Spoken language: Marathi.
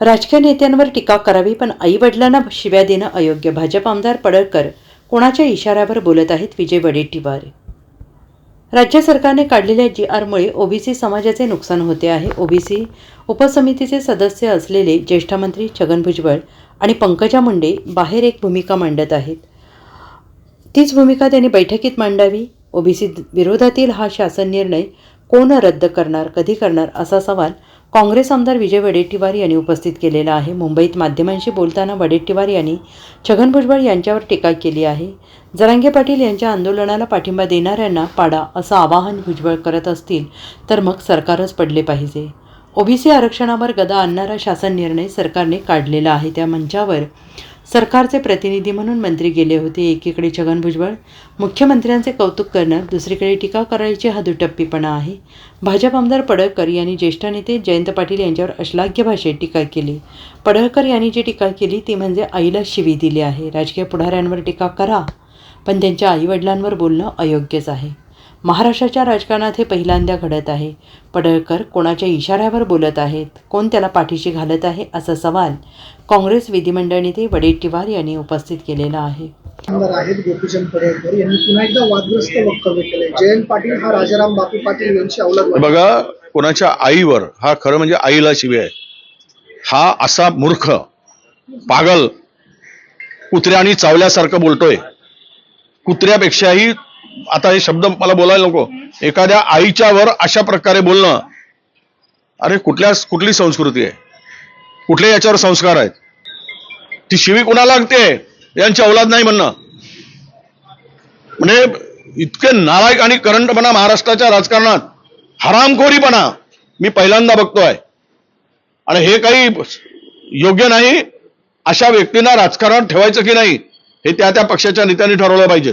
राजकीय नेत्यांवर टीका करावी पण आईवडिलांना शिव्या देणं अयोग्य. भाजप आमदार पडळकर कोणाच्या इशाऱ्यावर बोलत आहेत विजय वडेट्टीवार? राज्य सरकारने काढलेल्या जी आरमुळे ओबीसी समाजाचे नुकसान होते आहे. ओबीसी उपसमितीचे सदस्य असलेले ज्येष्ठ मंत्री छगन भुजबळ आणि पंकजा मुंडे बाहेर एक भूमिका मांडत आहेत. तीच भूमिका त्यांनी बैठकीत मांडावी. ओबीसी विरोधातील हा शासन निर्णय कोण रद्द करणार कधी करणार असा सवाल काँग्रेस आमदार विजय वडेट्टीवार यांनी उपस्थित केलेला आहे. मुंबईत माध्यमांशी बोलताना वडेट्टीवार यांनी छगन भुजबळ यांच्यावर टीका केली आहे. जरांगे पाटील यांच्या आंदोलनाला पाठिंबा देणाऱ्यांना पाडा असं आवाहन भुजबळ करत असतील तर मग सरकारच पडले पाहिजे. ओबीसी आरक्षणावर गदा आणणारा शासन निर्णय सरकारने काढलेला आहे. त्या मंचावर सरकारचे प्रतिनिधी म्हणून मंत्री गेले होते. एकीकडे छगन भुजबळ मुख्यमंत्र्यांचे कौतुक करणार दुसरीकडे टीका करायची हा दुटप्पीपणा आहे. भाजप आमदार पडळकर यांनी ज्येष्ठ नेते जयंत पाटील यांच्यावर अश्लाघ्य भाषेत टीका केली. पडळकर यांनी जी टीका केली ती म्हणजे आईला शिवी दिली आहे. राजकीय पुढाऱ्यांवर टीका करा पण त्यांच्या आईवडिलांवर बोलणं अयोग्यच आहे. महाराष्ट्राच्या राजकारणात हे पहिल्यांदा घडत आहे. पडळकर कोणाच्या इशाऱ्यावर बोलत आहेत? कोण त्याला पाठीशी घालत आहे? असा सवाल काँग्रेस विधिमंडळ नेते वडेट्टीवार यांनी उपस्थित केलेला आहे. आमदार आहेत गोपीचंद पडळकर यांनी पुन्हा एकदा वादग्रस्त वक्तव्य केलंय. जयंत पाटील हा राजाराम बापू पाटील यांची वाटते. बघा कोणाच्या आईवर हा खरं म्हणजे आईला शिवे आहे. हा असा मूर्ख पागल कुत्र्यानी चावल्यासारखं बोलतोय. कुत्र्यापेक्षाही आता हे शब्द मला बोलायला नको. एखाद्या आईच्या वर अशा प्रकारे बोलणं अरे कुठल्या कुठली संस्कृती आहे? कुठले याच्यावर संस्कार आहेत? ती शिवी कुणाला लागते? यांची औलाद नाही म्हणणं. म्हणजे इतके नालायक आणि करंटपणा महाराष्ट्राच्या राजकारणात. हरामखोरीपणा मी पहिल्यांदा बघतोय. आणि हे काही योग्य नाही अशा व्यक्तींना राजकारणात ठेवायचं की नाही हे त्या त्या पक्षाच्या नेत्यांनी ठरवलं पाहिजे.